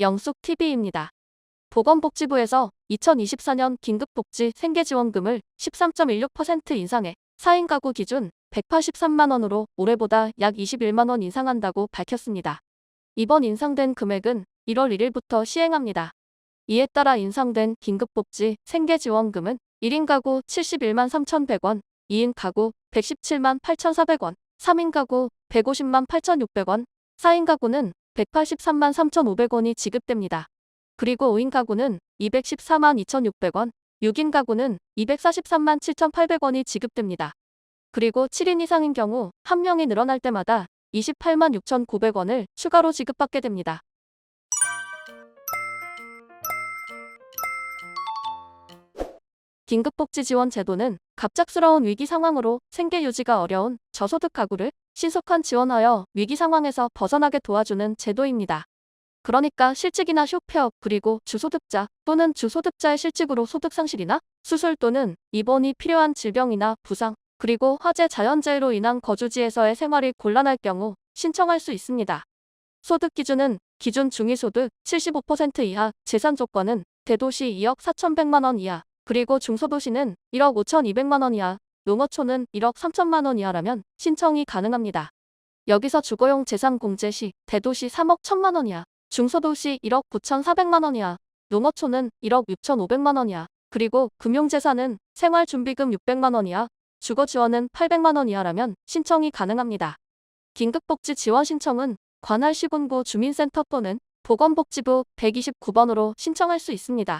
영숙TV입니다. 보건복지부에서 2024년 긴급복지 생계지원금을 13.16% 인상해 4인 가구 기준 183만 원으로 올해보다 약 21만 원 인상한다고 밝혔습니다. 이번 인상된 금액은 1월 1일부터 시행합니다. 이에 따라 인상된 긴급복지 생계지원금은 1인 가구 71만 3,100원, 2인 가구 117만 8,400원, 3인 가구 150만 8,600원, 4인 가구는 183만 3,500원이 지급됩니다. 그리고 5인 가구는 214만 2,600원, 6인 가구는 243만 7,800원이 지급됩니다. 그리고 7인 이상인 경우 한 명이 늘어날 때마다 28만 6,900원을 추가로 지급받게 됩니다. 긴급복지 지원 제도는 갑작스러운 위기 상황으로 생계 유지가 어려운 저소득 가구를 신속한 지원하여 위기 상황에서 벗어나게 도와주는 제도입니다. 그러니까 실직이나 휴폐업 그리고 주소득자 또는 주소득자의 실직으로 소득 상실이나 수술 또는 입원이 필요한 질병이나 부상 그리고 화재 자연재해로 인한 거주지에서의 생활이 곤란할 경우 신청할 수 있습니다. 소득 기준은 기준 중위소득 75% 이하, 재산 조건은 대도시 2억 4,100만 원 이하, 그리고 중소도시는 1억 5,200만 원 이하, 농어촌은 1억 3천만 원 이하라면 신청이 가능합니다. 여기서 주거용 재산 공제 시 대도시 3억 1천만 원 이하, 중소도시 1억 9,400만 원 이하, 농어촌은 1억 6,500만 원 이하, 그리고 금융재산은 생활준비금 600만 원 이하, 주거지원은 800만 원 이하라면 신청이 가능합니다. 긴급복지 지원 신청은 관할 시군구 주민센터 또는 보건복지부 129번으로 신청할 수 있습니다.